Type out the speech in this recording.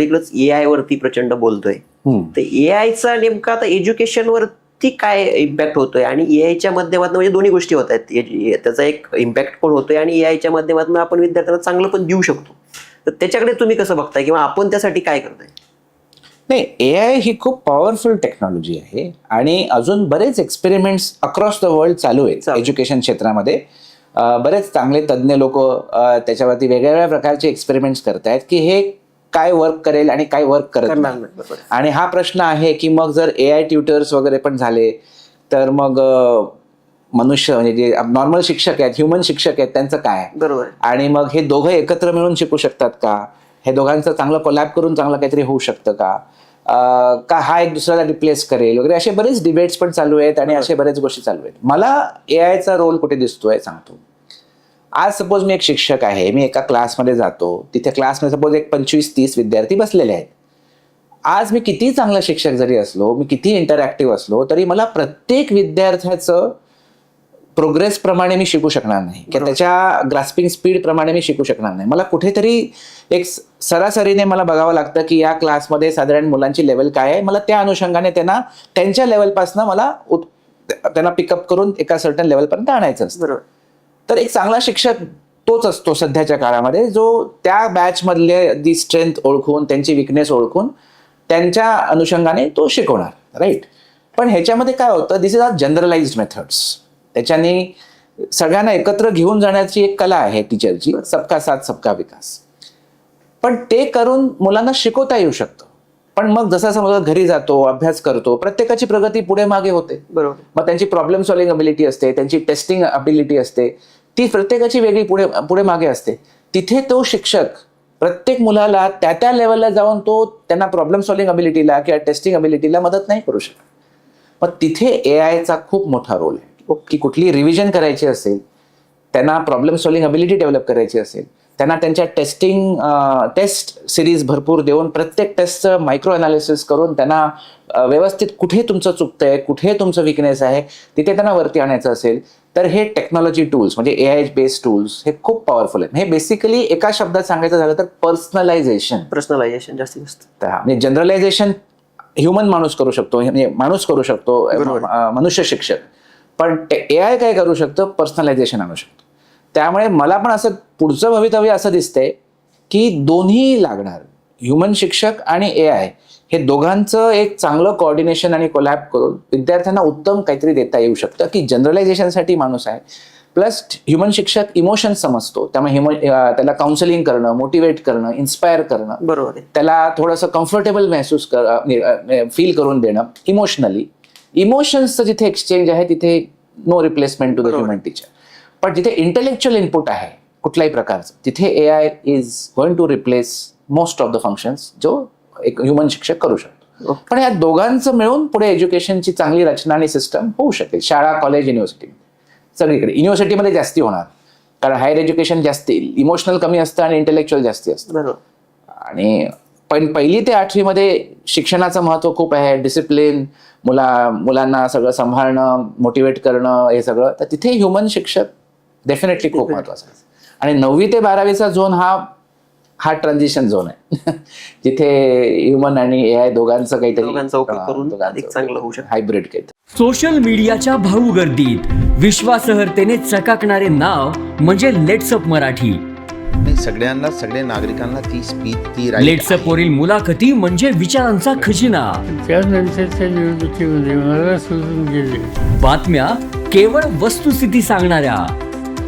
इकडंच ए I वरती प्रचंड बोलतोय. तर ए आयचा नेमका आता एज्युकेशन वरती काय इम्पॅक्ट होतोय? आणि ए आयच्या माध्यमातून म्हणजे दोन्ही गोष्टी होत आहेत. त्याचा एक इम्पॅक्ट पण होतोय आणि ए आयच्या माध्यमातून आपण विद्यार्थ्यांना चांगलं पण देऊ शकतो. तर त्याच्याकडे तुम्ही कसं बघताय किंवा आपण त्यासाठी काय करताय? नाही ए आय ही खूप पॉवरफुल टेक्नॉलॉजी आहे आणि अजून बरेच एक्सपेरिमेंट्स अक्रॉस द वर्ल्ड चालू आहेत. एज्युकेशन क्षेत्रामध्ये. बरेच चांगले तज्ज्ञ लोक त्याच्यावरती वेगवेगळ्या प्रकारचे एक्सपेरिमेंट्स करतायत की हे काय वर्क करेल आणि काय वर्क करत नाही. आणि हा प्रश्न आहे की मग जर ए आय ट्युटर्स वगैरे पण झाले तर मग मनुष्य म्हणजे जे नॉर्मल शिक्षक आहेत ह्युमन शिक्षक आहेत त्यांचं काय? बरोबर. आणि मग हे दोघं एकत्र मिळून शिकू शकतात का? हे दोघांचं चांगलं कोलॅब करून चांगलं काहीतरी होऊ शकतं का? का हा एक दुसऱ्याला रिप्लेस करेल वगैरे? असे बरेच डिबेट्स पण चालू आहेत आणि असे बरेच गोष्टी चालू आहेत. मला ए आयचा रोल कुठे दिसतोय सांगतो? आज सपोज मी एक शिक्षक आहे मी एका क्लासमध्ये जातो तिथे क्लासमध्ये सपोज एक पंचवीस तीस विद्यार्थी बसलेले आहेत. आज मी किती चांगला शिक्षक जरी असलो मी किती इंटरॅक्टिव्ह असलो तरी मला प्रत्येक विद्यार्थ्याचं प्रोग्रेस प्रमाणे मी शिकू शकणार नाही. किंवा त्याच्या ग्रास्पिंग स्पीड प्रमाणे मी शिकू शकणार नाही. मला कुठेतरी एक सरासरीने मला बघावं लागतं की या क्लासमध्ये साधारण मुलांची लेवल काय आहे. मला त्या अनुषंगाने त्यांना त्यांच्या लेवलपासून मला त्यांना पिकअप करून एका सर्टन लेवलपर्यंत आणायचं असतं. बरोबर. तर एक चांगला शिक्षक तोच असतो सध्याच्या काळामध्ये जो त्या बॅच मधले दी स्ट्रेंथ ओळखून त्यांची विकनेस ओळखून त्यांच्या अनुषंगाने तो शिकवणार राईट पण ह्याच्यामध्ये काय होतं this is are generalized methods त्याच्याने सगळ्यांना एकत्र घेऊन जाण्याची एक कला आहे टीचरची सबका साथ सबका विकास. पण ते करून मुलांना शिकवता येऊ शकतं. पण मग जसा समजा घरी जातो अभ्यास करतो प्रत्येकाची प्रगती पुढे मागे होते. बरोबर. मग त्यांची प्रॉब्लेम सॉल्विंग अबिलिटी असते त्यांची टेस्टिंग अबिलिटी असते. ती प्रत्येकाची वेगळी पुढे पुढे मागे असते. तिथे तो शिक्षक प्रत्येक मुलाला त्या त्या लेवलला जाऊन तो त्यांना प्रॉब्लेम सॉल्विंग अबिलिटीला किंवा टेस्टिंग अबिलिटीला मदत नाही करू शकत. मग तिथे ए आयचा खूप मोठा रोल आहे. की कुठली रिव्हिजन करायची असेल त्यांना प्रॉब्लेम सॉल्विंग अबिलिटी डेव्हलप करायची असेल त्यांना त्यांच्या टेस्टिंग टेस्ट सिरीज भरपूर देऊन प्रत्येक टेस्टचं मायक्रो अनालिसिस करून त्यांना व्यवस्थित कुठे तुमचं चुकतंय कुठे तुमचं विकनेस आहे तिथे त्यांना वरती आणायचं असेल तर हे टेक्नॉलॉजी टूल्स म्हणजे ए आय बेस्ड टूल्स हे खूप पॉवरफुल आहेत. हे बेसिकली एका शब्दात सांगायचं झालं तर पर्सनलायझेशन पर्सनलायझेशन जास्तीत जास्त. म्हणजे जनरलायझेशन ह्युमन माणूस करू शकतो म्हणजे माणूस करू शकतो मनुष्य शिक्षक. पण ए आय काय करू शकतं? पर्सनलायझेशन आणू शकतो. त्यामुळे मला पण असं पुढचं भवितव्य असं दिसतंय की दोन्ही लागणार. ह्युमन शिक्षक आणि ए आय हे दोघांचं एक चांगलं कॉर्डिनेशन आणि कोलॅब करून विद्यार्थ्यांना उत्तम काहीतरी देता येऊ शकतं की जनरलायझेशनसाठी माणूस आहे. प्लस ह्युमन शिक्षक इमोशन समजतो. त्यामुळे ह्युमन त्याला काउन्सिलिंग करणं मोटिवेट करणं इन्स्पायर करणं. बरोबर त्याला थोडंसं कम्फर्टेबल महसूस कर फील करून देणं इमोशनली इमोशन्सचं जिथे एक्सचेंज आहे तिथे no replacement to the. Human teacher पण जिथे इंटेलेक्च्युअल इनपुट आहे कुठल्याही प्रकारचं तिथे A I is going to replace most of the functions जो एक ह्युमन शिक्षक करू शकतो. पण या दोघांचं मिळून पुढे एज्युकेशनची चांगली रचना आणि सिस्टम होऊ शकेल. शाळा कॉलेज युनिव्हर्सिटी सगळीकडे. युनिव्हर्सिटीमध्ये जास्ती होणार. कारण हायर एज्युकेशन जास्ती इमोशनल कमी असतं आणि इंटेलेक्च्युअल जास्ती असतं. बरोबर. आणि पण पहिली ते आठवीमध्ये शिक्षणाचं महत्त्व खूप आहे. डिसिप्लिन मुला मुलांना सगळं सांभाळणं मोटिवेट करणं हे सगळं. तर तिथे ह्युमन शिक्षक डेफिनेटली खूप महत्त्वाचा आहे. आणि नववी ते बारावीचा झोन हा हा ट्रान्झिशन झोन आहे. जिथे ह्युमन आणि ए आय दोघांचं काहीतरी दोघांचा उपयोग करून अधिक चांगलं होऊ शकतं. हायब्रिड काहीतरी. सोशल मीडियाच्या भाऊ गर्दीत विश्वासहर्तेने चकाकणारे नाव म्हणजे लेट्सअप मराठी. नाही सगळ्यांना सगळ्या नागरिकांना ती स्पीच ती लेट्सअप. वरील मुलाखती म्हणजे विचारांचा खजिना. त्यानंतरच्या निवडणुकीमध्ये मला सोडून गेले. बातम्या केवळ वस्तुस्थिती सांगणाऱ्या.